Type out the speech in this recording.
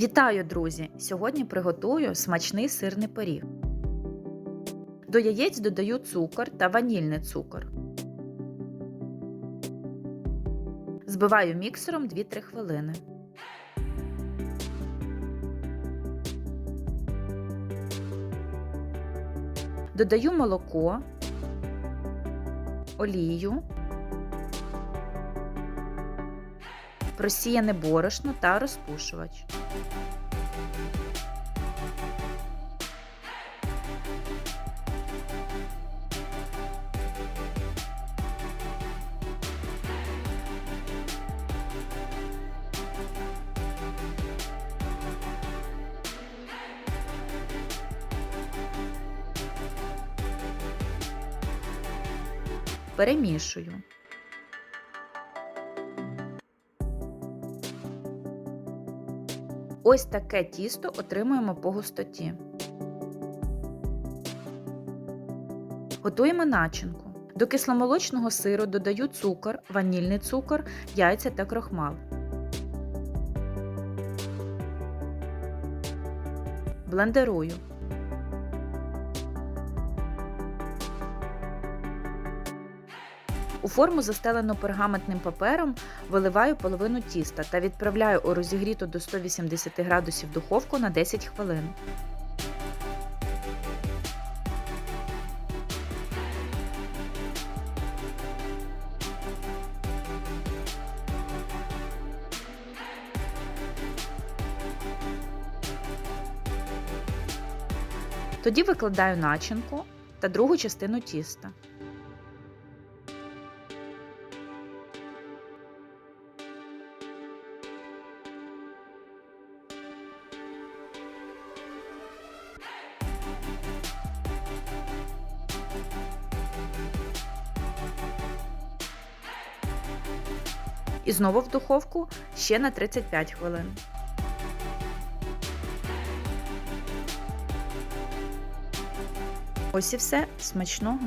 Вітаю, друзі! Сьогодні приготую смачний сирний пиріг. До яєць додаю цукор та ванільний цукор. Збиваю міксером 2-3 хвилини. Додаю молоко, олію, просіяне борошно та розпушувач. Перемішую. Ось таке тісто отримуємо по густоті. Готуємо начинку. До кисломолочного сиру додаю цукор, ванільний цукор, яйця та крохмал. Блендерую. У форму, застелену пергаментним папером, виливаю половину тіста та відправляю у розігріту до 180 градусів духовку на 10 хвилин. Тоді викладаю начинку та другу частину тіста. І знову в духовку ще на 35 хвилин. Ось і все смачного.